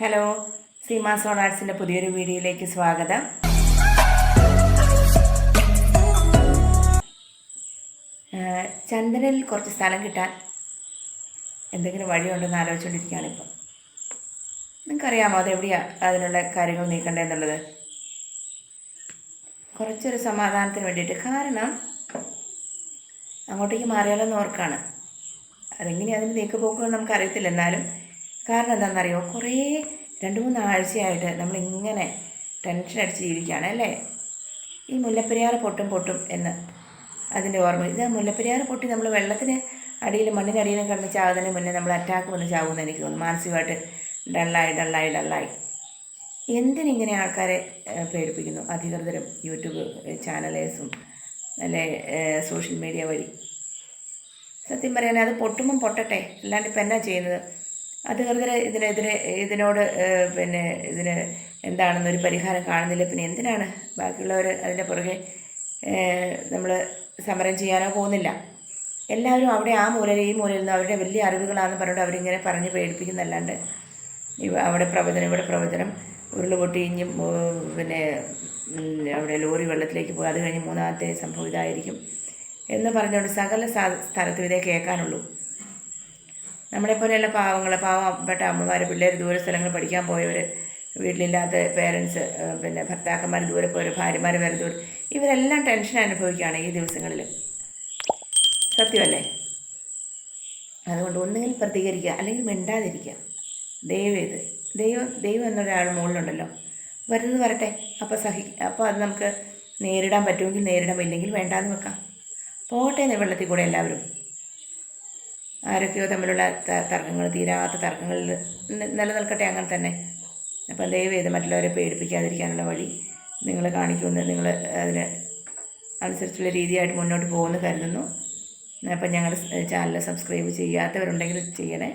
Hello Seema zone പുതിയൊരു വീഡിയോയിലേക്ക് സ്വാഗതം. ചന്ദ്രനിൽ കുറച്ച് സ്ഥലം കിട്ടാൻ എന്തെങ്കിലും വഴിയുണ്ടെന്ന് ആലോചിച്ചുകൊണ്ടിരിക്കുകയാണ് ഇപ്പം. നിങ്ങൾക്കറിയാമോ അതെവിടെയാണ് അതിനുള്ള കാര്യങ്ങൾ നീക്കണ്ടെന്നുള്ളത് കുറച്ചൊരു സമാധാനത്തിന് വേണ്ടിയിട്ട്. കാരണം അങ്ങോട്ടേക്ക് മാറിയാലോന്ന് ഓർക്കാണ്. അതെങ്ങനെയാണ് അതിന് നീക്കുപോക്കുകൾ നമുക്കറിയത്തില്ല. എന്നാലും കാരണം എന്താണെന്നറിയോ കുറേ രണ്ട് മൂന്ന് ആഴ്ചയായിട്ട് നമ്മളിങ്ങനെ ടെൻഷൻ അടിച്ച് ജീവിക്കുകയാണ് അല്ലേ? ഈ മുല്ലപ്പെരിയാർ പൊട്ടും പൊട്ടും എന്ന് അതിന്റെ ഓർമ്മ. ഇത് ആ മുല്ലപ്പെരിയാർ പൊട്ടി നമ്മൾ വെള്ളത്തിന് അടിയിൽ മണ്ണിനടിയിലും കിടന്ന് ചാകുന്നതിന് മുന്നേ നമ്മൾ അറ്റാക്ക് വന്ന് ചാകുമെന്ന് എനിക്ക് തോന്നുന്നു. മാനസികമായിട്ട് ഡള്ളായി ഡള്ളായി ഡള്ളായി എന്തിനിങ്ങനെ ആൾക്കാരെ പേടിപ്പിക്കുന്നു? അധികൃതരും യൂട്യൂബ് ചാനലേഴ്സും അല്ലെ സോഷ്യൽ മീഡിയ വഴി. സത്യം പറയാൻ അത് പൊട്ടുമ്പം പൊട്ടട്ടെ. അല്ലാണ്ട് ഇപ്പം എന്നാ ചെയ്യുന്നത്? അധികൃതർ ഇതിനെതിരെ ഇതിനോട് പിന്നെ ഇതിന് എന്താണെന്നൊരു പരിഹാരം കാണുന്നില്ല. പിന്നെ എന്തിനാണ് ബാക്കിയുള്ളവർ അതിന്റെ പുറകെ നമ്മൾ സമരം ചെയ്യാനോ പോകുന്നില്ല? എല്ലാവരും അവിടെ ആ മൂലയിൽ ഈ മൂലയിൽ നിന്ന് അവരുടെ വലിയ അറിവുകളാണെന്ന് പറഞ്ഞിട്ട് അവരിങ്ങനെ പറഞ്ഞ് പേടിപ്പിക്കുന്നല്ലാണ്ട് അവിടെ പ്രവചനം ഇവിടെ പ്രവചനം ഉരുളുപൊട്ടി ഇഞ്ഞും പിന്നെ അവിടെ ലോറി വെള്ളത്തിലേക്ക് പോയി അത് കഴിഞ്ഞ് മൂന്നാമത്തെ സംഭവം ഇതായിരിക്കും എന്ന് പറഞ്ഞുകൊണ്ട് സകല സ്ഥ- സ്ഥലത്തും ഇതേ കേൾക്കാനുള്ളൂ. നമ്മളെപ്പോലെയുള്ള പാവങ്ങൾ പാവപ്പെട്ട അമ്മമാർ പിള്ളേർ ദൂര സ്ഥലങ്ങളിൽ പഠിക്കാൻ പോയവർ വീട്ടിലില്ലാത്ത പേരൻസ് പിന്നെ ഭർത്താക്കന്മാർ ദൂരെ പോയവർ ഭാര്യമാർ വരെ ദൂരെ ഇവരെല്ലാം ടെൻഷൻ അനുഭവിക്കുകയാണ് ഈ ദിവസങ്ങളിൽ സത്യമല്ലേ? അതുകൊണ്ട് ഒന്നുകിൽ പ്രതികരിക്കുക അല്ലെങ്കിൽ മിണ്ടാതിരിക്കുക. ദൈവം ഇത്. ദൈവം ദൈവം എന്നൊരാൾ മുകളിലുണ്ടല്ലോ. വരുന്നത് വരട്ടെ. അപ്പോൾ സഹി അപ്പോൾ അത് നമുക്ക് നേരിടാൻ പറ്റുമെങ്കിൽ നേരിടാൻ ഇല്ലെങ്കിൽ വേണ്ടാന്ന് വെക്കാം. പോട്ടെ വെള്ളത്തിൽ കൂടെ എല്ലാവരും. ആരൊക്കെയോ തമ്മിലുള്ള തർക്കങ്ങൾ തീരാത്ത തർക്കങ്ങളിൽ നിലനിൽക്കട്ടെ അങ്ങനെ തന്നെ. അപ്പം ദയവ് ചെയ്ത് മറ്റുള്ളവരെ പേടിപ്പിക്കാതിരിക്കാനുള്ള വഴി നിങ്ങൾ കാണിക്കുമെന്ന് നിങ്ങൾ അതിന് അനുസരിച്ചുള്ള രീതിയായിട്ട് മുന്നോട്ട് പോകുമെന്ന് കരുതുന്നു. അപ്പം ഞങ്ങളുടെ ചാനൽ സബ്സ്ക്രൈബ് ചെയ്യാത്തവരുണ്ടെങ്കിൽ ചെയ്യണേ.